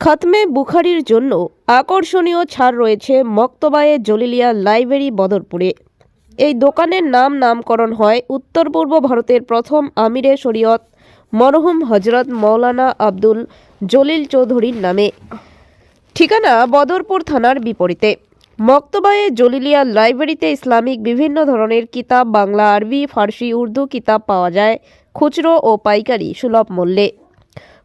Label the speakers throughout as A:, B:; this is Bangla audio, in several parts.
A: খতমে বুখারির জন্য আকর্ষণীয় ছাড় রয়েছে মক্তবায়ে জলিলিয়া লাইব্রেরি বদরপুরে। এই দোকানের নাম নামকরণ হয় উত্তর পূর্ব ভারতের প্রথম আমিরে শরীয়ত মরহুম হজরত মৌলানা আব্দুল জলিল চৌধুরীর নামে। ঠিকানা বদরপুর থানার বিপরীতে। মক্তবায়ে জলিলিয়া লাইব্রেরিতে ইসলামিক বিভিন্ন ধরনের কিতাব, বাংলা, আরবি, ফার্সি, উর্দু কিতাব পাওয়া যায় খুচরো ও পাইকারি সুলভ মূল্যে।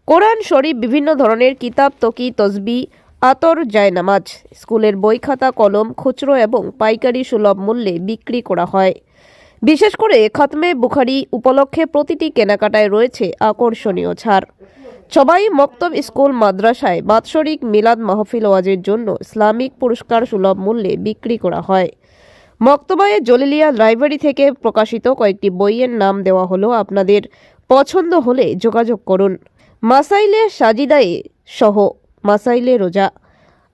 A: কোরআন শরীফ বিভিন্ন ধরনের কিতাব, তকি, তসবি, আতর, জায়নামাজ, স্কুলের বই খাতা, কলম, খুচরো এবং পাইকারি সুলভ মূল্যে বিক্রি করা হয়। বিশেষ করে খতমে বুখারি উপলক্ষে প্রতিটি কেনাকাটায় রয়েছে আকর্ষণীয় ছাড়। সবাই মক্তব স্কুল, মাদ্রাসায় বাৎসরিক মিলাদ মাহফিল ওয়াজের জন্য ইসলামিক পুরস্কার সুলভ মূল্যে বিক্রি করা হয়। মক্তবায়ে জলিলিয়া লাইব্রেরি থেকে প্রকাশিত কয়েকটি বইয়ের নাম দেওয়া হলো। আপনাদের পছন্দ হলে যোগাযোগ করুন। মাসাইলে সাজিদায়ে সহ মাসাইলে রোজা,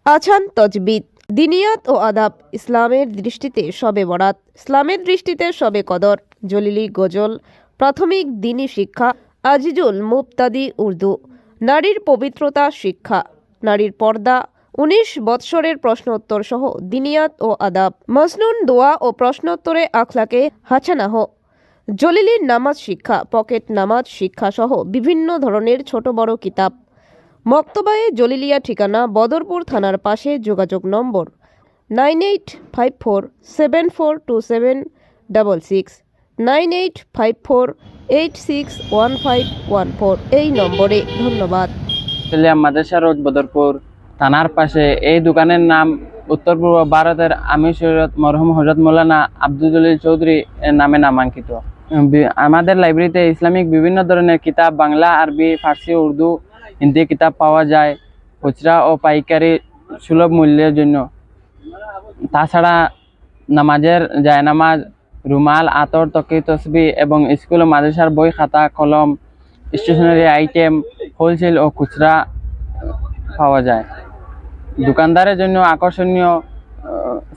A: আছান তজবিদ, দিনিয়াত ও আদাব ইসলামের দৃষ্টিতে সবে বরাত, ইসলামের দৃষ্টিতে সবে কদর, জলিলি গজল, প্রাথমিক দিনী শিক্ষা, আজিজুল মুবতাদি উর্দু, নারীর পবিত্রতা শিক্ষা, নারীর পর্দা, উনিশ বৎসরের প্রশ্নোত্তর সহ দিনিয়াত ও আদাব। মসনুন দোয়া ও প্রশ্নোত্তরে আখলাকে হাছানাহ। জলিলির নামাজ শিক্ষা, পকেট নামাজ শিক্ষা সহ বিভিন্ন ধরনের ছোট বড় কিতাব। মক্তবায়ে জলিলিয়া ঠিকানা বদরপুর থানার পাশে যোগাযোগ নম্বর nine eight five four seven four two seven double six, nine eight five four eight six one five one four. এই নম্বরে ধন্যবাদ।
B: মাদ্রাসা রোড, বদরপুর থানার পাশে এই দোকানের নাম উত্তর পূর্ব ভারতের আমির শরীয়ত মরহুম হজরত মৌলানা আব্দুল চৌধুরী নামে নামাঙ্কিত। আমাদের লাইব্রেরিতে ইসলামিক বিভিন্ন ধরনের কিতাব, বাংলা, আরবি, ফার্সি, উর্দু, হিন্দি কিতাব পাওয়া যায় খুচরা ও পাইকারি সুলভ মূল্যের জন্য। তাছাড়া নামাজের জায়নামাজ, রুমাল, আতর তকি তসবি এবং স্কুল ও মাদ্রাসার বই, খাতা, কলম, স্টেশনারি আইটেম, হোলসেল ও খুচরা পাওয়া যায়। দোকানদারের জন্য আকর্ষণীয়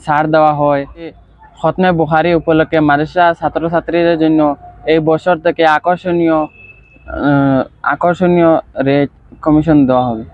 B: ছাড় দেওয়া হয়। খতমে বুহারি উপলক্ষে মাদ্রাসা ছাত্রছাত্রীদের জন্য এই বছর থেকে আকর্ষণীয় আকর্ষণীয় রেট কমিশন দেওয়া হবে।